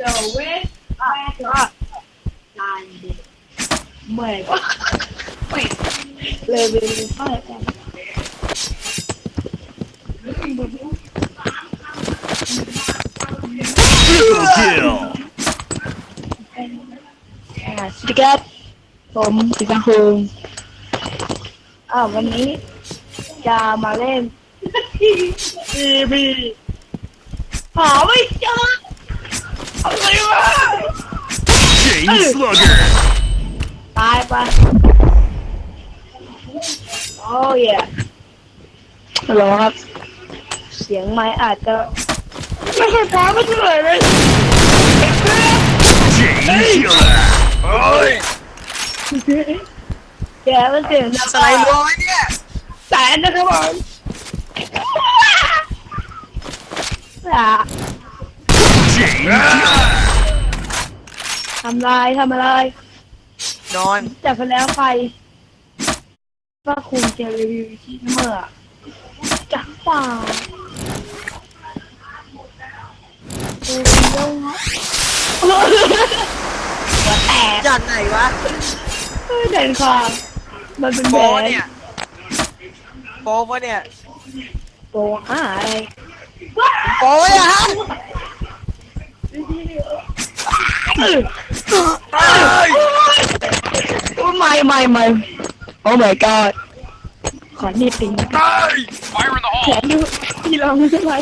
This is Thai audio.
the west back up ลานเด็กเมื่อยกว่าไม่เลยไปดูข้าวกัน Triple kill. อ่าสวัสดีครับผมสิกังคุงอ้าววันนี้จะมาเล่นทีบีหาไม่เจออะไรวะ Chain slugger. ตายไปโอ้ยฮัลโหลครับ เสียงไม้อาจจะไม่ค่อยพร้อมไม่เท่าไหร่เลย Chain killer. แกมันเสียงดังสไลด์รัวไว้เนี่ยแสนนะครับผมอะ Chain killer. ทำลายทำอะไรนอนจับไปแล้วไปว่าคุณจะรีวิวที่เมื่อจักป่าดูเรื่องหัวแตกจัดไหนวะเด่นคอมันเป็นโปแบรบเนี่ยโปรปะเนี่ยโตหาอะไรโปรเนี่ยฮะเอ้ย โอ้ไม่ไม่ไม่โอ้ my god ขอนี่ปิง Fire in the แขนดูพี่ลองไม่เป็นไร